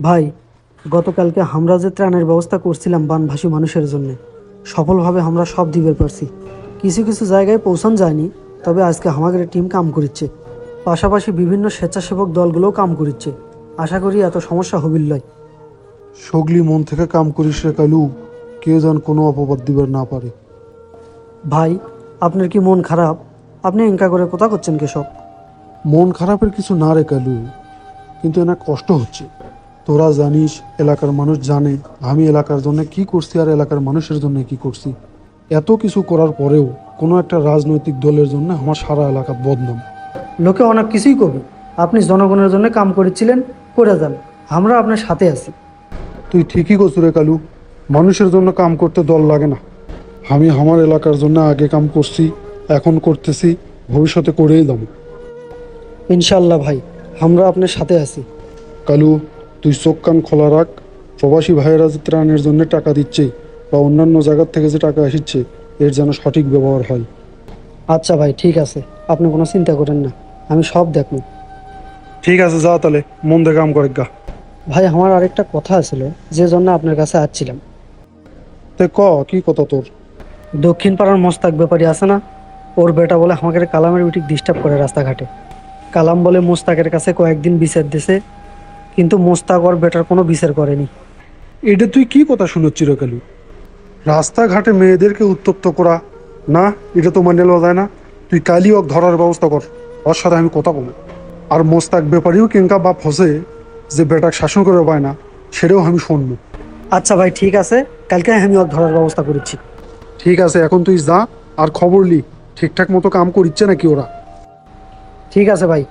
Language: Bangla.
ভাই গতকালকে আমরা যে ত্রাণের ব্যবস্থা করছিলাম বানভাসী মানুষের জন্য সফলভাবে আমরা সব দিবে পারছি। কিছু কিছু জায়গায় পৌঁছান যায়নি তবে আজকে আমাদের টিম কাম করিচ্ছে। পাশাপাশি বিভিন্ন স্বেচ্ছাসেবক দলগুলোও কাম করিচ্ছে। আশা করি এত সমস্যা হবিল নয় সগলি মন থেকে কাম করিস রে কালু কেউ যেন কোনো অপবাদ দিবার না পারে। ভাই আপনার কি মন খারাপ? আপনি এঙ্কা করে কোথা করছেন কেসব মন খারাপের কিছু না রে কালু কিন্তু এনা কষ্ট হচ্ছে। তোরা জানিস এলাকার মানুষ জানে। আমি এলাকার জন্য কি করছি আর এলাকার মানুষের জন্য কি করছি? এত কিছু করার পরেও কোনো একটা রাজনৈতিক দলের জন্য আমার সারা এলাকা বদনাম। লোকে অনেক কিছুই করবে। আপনি জনগণের জন্য কাম করেছিলেন করে যান। আমরা আপনার সাথে আছি। তুই ঠিকই করছু রে কালু মানুষের জন্য কাম করতে দল লাগে না। আমি আমার এলাকার জন্য আগে কাম করছি এখন করতেছি ভবিষ্যতে করেই দাম ইনশাল্লাহ ভাই আমরা আপনার সাথে আছি। কালু তুই চোখ কান খোলা রাখ। প্রবাসী ভাইয়েরা যে ত্রাণের জন্য টাকা দিচ্ছে বা অন্যান্য জায়গার থেকে যে টাকা আসছে এর যেন সঠিক ব্যবহার হয়। আচ্ছা ভাই ঠিক আছে। আপনি কোনো চিন্তা করেন না। আমি সব দেখব। ঠিক আছে যা তাহলে। মন দিয়ে কাম করে গা। ভাই আমার আরেকটা কথা ছিল যে জন্য আপনার কাছে আসছিলাম। তে ক কি কথা তোর? দক্ষিণ পাড়ার মোস্তাক ব্যাপারী আছে না? ওর বেটা বলে আমাকে কালামের বিটিক ডিস্টার্ব করে রাস্তাঘাটে। কালাম বলে মোস্তাকের কাছে কয়েকদিন বিচার দিছে। কিন্তু মোস্তাক ওর বেটার কোনো বিচার করেনি। এটা তুই কি কথা শুনোচ্ছি রে কালু রাস্তাঘাটে মেয়েদেরকে উত্তপ্ত করা না এটা তো মানে লওয়া যায় না। তুই কালি ওক ধরার ব্যবস্থা কর ওর সাথে আমি কথা বলব। আর মোস্তাক ব্যাপারেও কেঙ্কা বাপ ফসে যে বেটাক শাসন করে পায় না সেটাও আমি শুনব। আচ্ছা ভাই ঠিক আছে কালকে আমি ওর ধরার ব্যবস্থা করেছি। ঠিক আছে এখন তুই যা আর খবর লি ঠিকঠাক মতো কাম করিচ্ছে নাকি ওরা? ঠিক আছে ভাই।